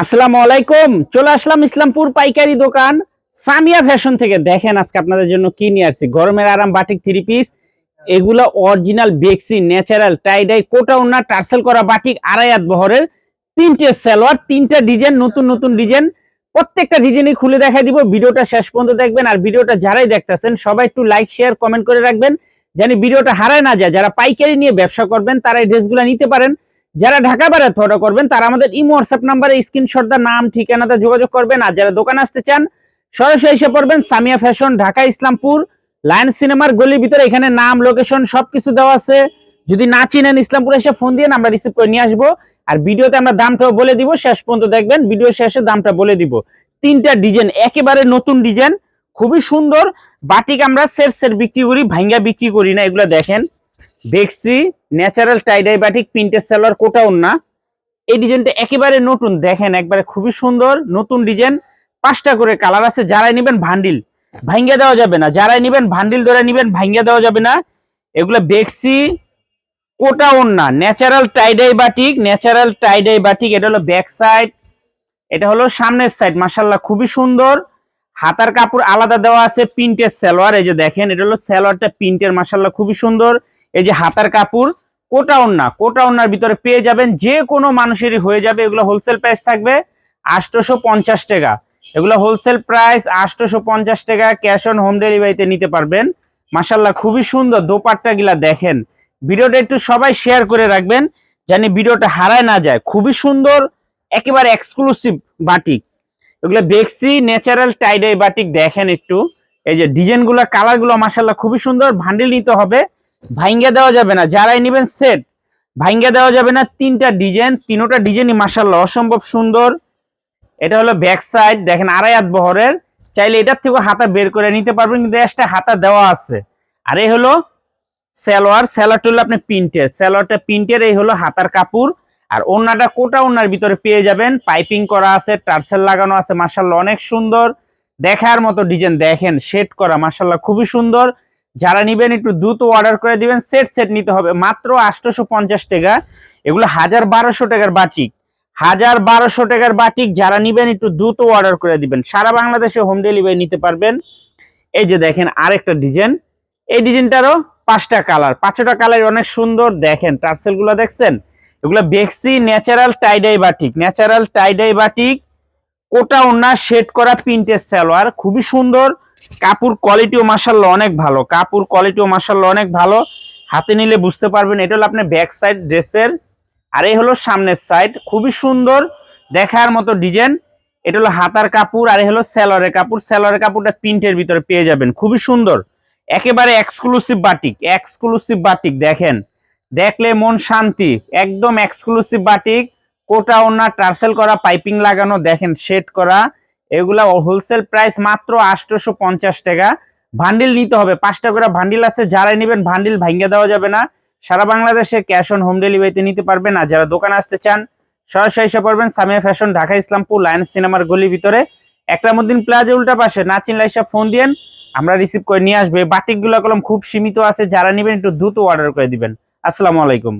আসসালামু আলাইকুম। চলে আসলাম ইসলামপুর পাইকারি দোকান। সামিয়া ফ্যাশন থেকে দেখেন আজকে আপনাদের জন্য কি নিয়ে আসছি। গরমের আরাম বাটিক থ্রি পিস এগুলা অরিজিনাল বেক্সি ন্যাচারাল টাইডাই কোটা উন্না টার্সেল করা বাটিক, আড়াই বহরের। তিনটে সালোয়ার, তিনটা ডিজাইন, নতুন নতুন ডিজাইন। প্রত্যেকটা ডিজাইনই খুলে দেখাই দিব। ভিডিওটা শেষ পর্যন্ত দেখবেন। আর ভিডিওটা যারাই দেখতেছেন, সবাই একটু লাইক শেয়ার কমেন্ট করে রাখবেন। জানি ভিডিওটা হারায় না যায়। যারা পাইকারি নিয়ে ব্যবসা করবেন, তারা এই ড্রেসগুলো নিতে পারেন। যারা ঢাকা বাইরে অর্ডার করবেন, তারা আমাদের ইমো হোয়াটসঅ্যাপ নাম্বারে স্ক্রিনশট দা নাম, ঠিকানাতে যোগাযোগ করবেন। আর যারা দোকান আসতে চান, সরাসরি এসে পড়বেন সামিয়া ফ্যাশন ঢাকা, ইসলামপুর লায়ন সিনেমার গলির ভিতরে। এখানে নাম লোকেশন সবকিছু দেওয়া আছে। যদি না চিনেন ইসলামপুর এসে ফোন দিয়ে আমরা রিসিভ করে নিয়ে আসব। আর ভিডিওতে আমরা দামটাও বলে দিব, শেষ পর্যন্ত দেখবেন। ভিডিও শেষে দামটা বলে দিব। তিনটা ডিজাইন, একেবারে নতুন ডিজাইন, খুবই সুন্দর। বাটিক আমরা সেট সেট বিক্রি করি, ভাঙ্গা বিক্রি করি না, এগুলো দেখেন। বেক্সি ন্যাচারাল টাইডাই বাটিক প্রিন্টের সেলার কোটা না। এই ডিজাইনটা একেবারে নতুন, দেখেন একবারে খুবই সুন্দর, নতুন ডিজাইন। পাঁচটা করে কালার আছে, যারাই নেবেন ভান্ডিল। ভাঙ্গা দেওয়া যাবে না, যারাই নেবেন ভান্ডিল ধরে নেবেন ভাঙ্গা দেওয়া যাবে না। এগুলো বেক্সি কোটা ওন্না natural tie dye batik natural tie dye batik এটা হলো ব্যাক সাইড, এটা হলো সামনের সাইড মাসাল্লাহ খুবই সুন্দর। হাতার কাপড় আলাদা দেওয়া আছে, প্রিন্টের সালোয়ার, এই যে দেখেন, এটা হলো সালোয়ারটা প্রিন্টের মাসাল্লাহ খুবই সুন্দর। এই যে হাতার কাপড়, কোটা ওন্না, কোটা ওন্নার ভিতরে পেয়ে যাবেন, যে কোনো মানুষেরই হয়ে যাবে, এগুলো হোলসেল প্রাইস থাকবে আটশোশো পঞ্চাশ টাকা। এগুলো হোলসেল প্রাইস আটশোশো পঞ্চাশ টাকা ক্যাশ অন হোম ডেলিভারিতে নিতে পারবেন। মাসাল্লাহ খুবই সুন্দর দোপাট্টা গিলা দেখেন। ভিডিওটা একটু সবাই শেয়ার করে রাখবেন জানি ভিডিওটা হারায় না যায়। খুবই সুন্দর, একেবারে এক্সক্লুসিভ বাটিক এগুলো বেক্সি ন্যাচারাল টাইডাই বাটিক দেখেন একটু। এই যে ডিজাইনগুলো কালারগুলো মাসাল্লাহ খুবই সুন্দর ভান্ডিল নিতে হবে। ভাইঙ্গা দেওয়া যাবে না, যারাই নেবেন সেট ভাইঙ্গা দেওয়া যাবে না, তিনটা ডিজাইন তিনোটা ডিজাইনই মাসাল্লাহ অসম্ভব সুন্দর। এটা হলো ব্যাক সাইড দেখেন আড়াই হাত বহরের, চাইলে এটার থেকে হাতা বের করে নিতে পারবেন, কিন্তু এক্সট্রা হাতা দেওয়া আছে। আর এই হলো সালোয়ার, সালোয়ারটা হলো আপনি প্রিন্টের, সালোয়ারটা প্রিন্টের, এই হলো হাতার কাপড়। আর ওনাটা কোটা ওনার ভিতরে পেয়ে যাবেন, পাইপিং করা আছে, টার্সেল লাগানো আছে মাসাল্লাহ অনেক সুন্দর। দেখার মতো ডিজাইন দেখেন সেট করা মাসাল্লাহ খুবই সুন্দর। যারা নিবেন একটু দ্রুত অর্ডার করে দিবেন সেট সেট নিতে হবে। মাত্র আটশোশো পঞ্চাশ টাকা। এগুলো হাজার বারোশো টাকার বাটিক হাজার বারোশো টাকার বাটিক যারা নিবেন একটু দ্রুত অর্ডার করে দিবেন। সারা বাংলাদেশে হোম ডেলিভারি নিতে পারবেন। এই যে দেখেন আরেকটা ডিজাইন এই ডিজাইনটারও পাঁচটা কালার পাঁচটা কালার অনেক সুন্দর। দেখেন টার্সেলগুলো দেখছেন? এগুলো বেক্সি natural tie dye batik natural tie dye batik কোটা ওনা শেড করা প্রিন্টের সালোয়ার। খুবই সুন্দর। কাপড় কোয়ালিটিও মাসাল্লাহ অনেক ভালো। কাপড় কোয়ালিটিও মাসাল্লাহ অনেক ভালো। হাতে নিলে বুঝতে পারবেন, এটা হলো আপনার ব্যাক সাইড ড্রেসের আর এই হলো সামনের সাইড খুবই সুন্দর দেখার মতো ডিজাইন এটা হলো হাতার কাপড়, আর এই হলো স্যালোয়ারের কাপড়। স্যালোয়ারের কাপড়টা প্রিন্টের ভিতরে পেয়ে যাবেন। খুবই সুন্দর। একেবারে এক্সক্লুসিভ বাটিক এক্সক্লুসিভ বাটিক দেখেন। দেখলে মন শান্তি, একদম এক্সক্লুসিভ বাটিক কোটা ওনা টার্সেল করা পাইপিং লাগানো, দেখেন শেড করা। এগুলা হোলসেল প্রাইস মাত্র আটশোশো পঞ্চাশ টাকা। ভান্ডিল নিতে হবে, পাঁচটা করে ভান্ডিল আছে, যারাই নেবেন ভান্ডিল ভাঙ্গে দেওয়া যাবে না। সারা বাংলাদেশে ক্যাশ অন হোম ডেলিভারিতে নিতে পারবেন, আর যারা দোকানে আসতে চান, সরাসরি এসে পড়বেন সামিয়া ফ্যাশন ঢাকা ইসলামপুর লায়ন্স সিনেমার গলির ভিতরে। একরামুদ্দিন প্লাজা উল্টা পাশে না চিনলে এসে ফোন দিয়েন, আমরা রিসিভ করে নিয়ে আসবে। বাটিকগুলো কলম খুব সীমিত আছে, যারা নেবেন একটু দ্রুত অর্ডার করে দিবেন। আসসালামু আলাইকুম।